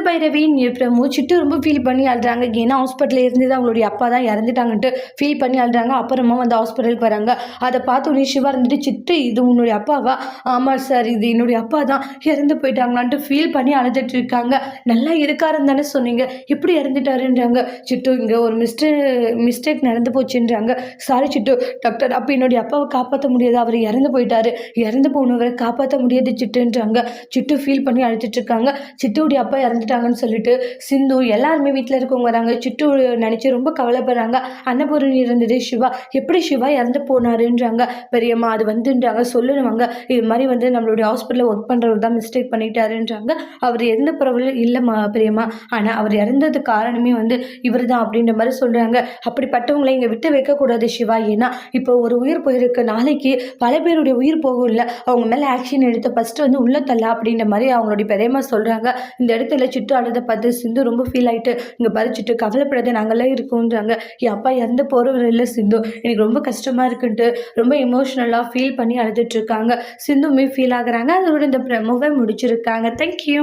சிந்து பைரவி பிரமு சிட்டு ரொம்ப ஃபீல் பண்ணி அழுறாங்க. ஏன்னா ஹாஸ்பிட்டலில் இருந்து தான் அவங்களுடைய அப்பா தான் இறந்துட்டாங்கன்ட்டு ஃபீல் பண்ணி அழுறாங்க. அப்புறமா வந்து ஹாஸ்பிட்டலுக்கு வராங்க. அதை பார்த்து உடனே சிவா இருந்துட்டு சிட்டு இது உன்னுடைய அப்பாவா? ஆமாம் சார் இது என்னுடைய அப்பா தான். இறந்து போயிட்டாங்களான்ட்டு ஃபீல் பண்ணி அழுதுட்டு இருக்காங்க. நல்லா இருக்காருன்னு தானே சொன்னீங்க. எப்படி இறந்துட்டாருன்றாங்க? சிட்டு இங்கே ஒரு மிஸ்டே மிஸ்டேக் நடந்து போச்சுன்றாங்க. சாரி சிட்டு டாக்டர் அப்போ என்னுடைய அப்பாவை காப்பாற்ற முடியாது. அவர் இறந்து போயிட்டாரு. இறந்து போனவரை காப்பாற்ற முடியாது சிட்டுன்றாங்க சிட்டு ஃபீல் பண்ணி அழுதுட்டு இருக்காங்க. சிட்டுடைய அப்பா இறந்துட்டு இறந்துட்டாங்கன்னு சொல்லிட்டு சிந்து எல்லாருமே வீட்டில் இருக்கவங்க வராங்க. சிட்டு நினச்சி ரொம்ப கவலைப்படுறாங்க. அன்னபூரணி இருந்தது சிவா. எப்படி சிவா இறந்து போனாருன்றாங்க. பெரியம்மா அது வந்துன்றாங்க. சொல்லுவாங்க. இது மாதிரி வந்து நம்மளுடைய ஹாஸ்பிட்டலில் ஒர்க் பண்ணுறவர் தான் மிஸ்டேக் பண்ணிட்டாருன்றாங்க. அவர் எந்த பிரபலம் இல்லைம்மா பெரியம்மா. ஆனால் அவர் இறந்தது காரணமே வந்து இவர் தான் அப்படின்ற மாதிரி சொல்கிறாங்க அப்படிப்பட்டவங்களை இங்கே விட்டு வைக்கக்கூடாது சிவா. ஏன்னா இப்போ ஒரு உயிர் போயிருக்கு. நாளைக்கு பல பேருடைய உயிர் போகும்ல அவங்க மேலே ஆக்ஷன் எடுத்து ஃபஸ்ட்டு வந்து உள்ள தள்ள அப்படின்ற மாதிரி அவங்களுடைய பெரியம்மா சொல்கிறாங்க இந்த இடத்துல சிட்டு அழுதை பார்த்து சிந்து ரொம்ப ஃபீல் ஆகிட்டு இங்கே பறிச்சுட்டு கவலைப்படாத நாங்களே இருக்கோன்றாங்க என் அப்பா இறந்து போகிறவர் இல்லை சிந்து. எனக்கு ரொம்ப கஷ்டமாக இருக்குன்ட்டு ரொம்ப எமோஷ்னலாக ஃபீல் பண்ணி அழுதுட்டு இருக்காங்க. சிந்துமே ஃபீல் ஆகுறாங்க. அதோட இந்த ப்ரமோவை முடிச்சிருக்காங்க. தேங்க்யூ